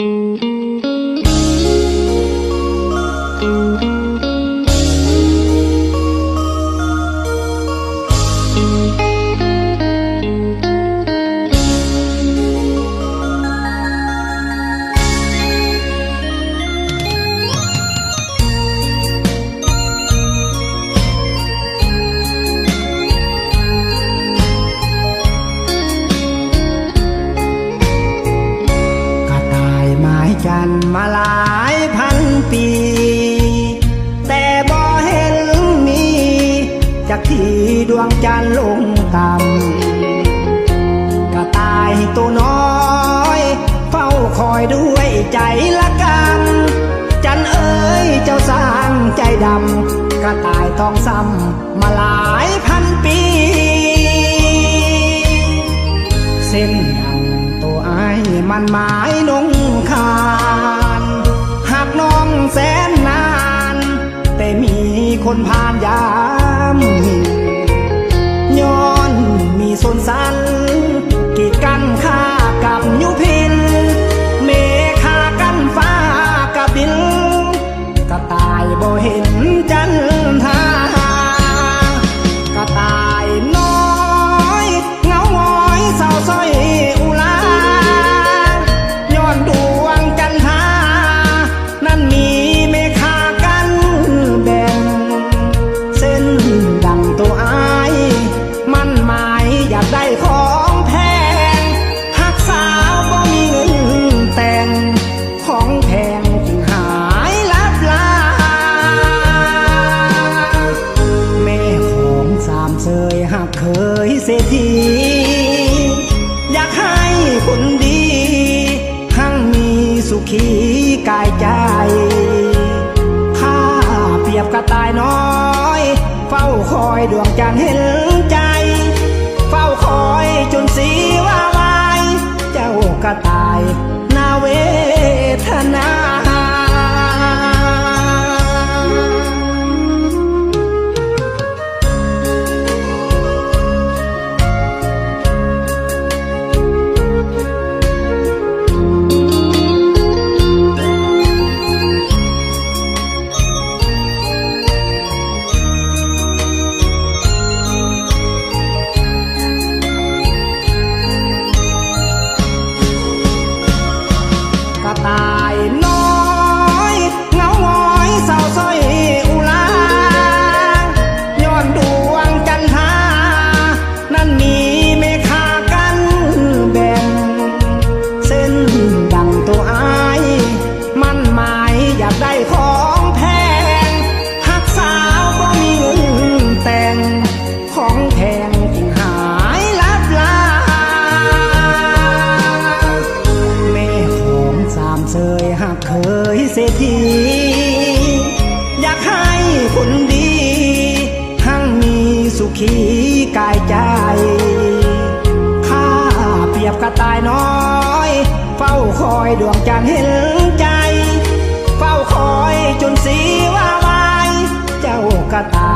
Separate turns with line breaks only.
กายไม้จันมาหลายพันปี แต่บ่เห็นมีจากที่ดวงจันทร์ลงต่ำกระตายตัวน้อยเฝ้าคอยด้วยใจละกันจันเอ๋ยเจ้าสร้างใจดำกระต่ายทองซ้ำมาหลายพันปี เส้น มันหมายนงคานหากน้องแสนนาน แต่มีคนผ่านยา เคยเศรษฐีอยากให้คนดีหั่งมีสุขีกายใจ ข้าเปรียบกระต่ายน้อย เฝ้าคอยดวงจันทร์เห็นใจ เฝ้าคอยจนสีว่าวาย เจ้ากระต่าย เคยเสียทีอยากให้คนดี ทั้งมีสุขีกายใจ ข้าเปรียบกระต่ายน้อย เฝ้าคอยดวงจันทร์เห็นใจ เฝ้าคอยจนสีว่าวาย เจ้ากระต่าย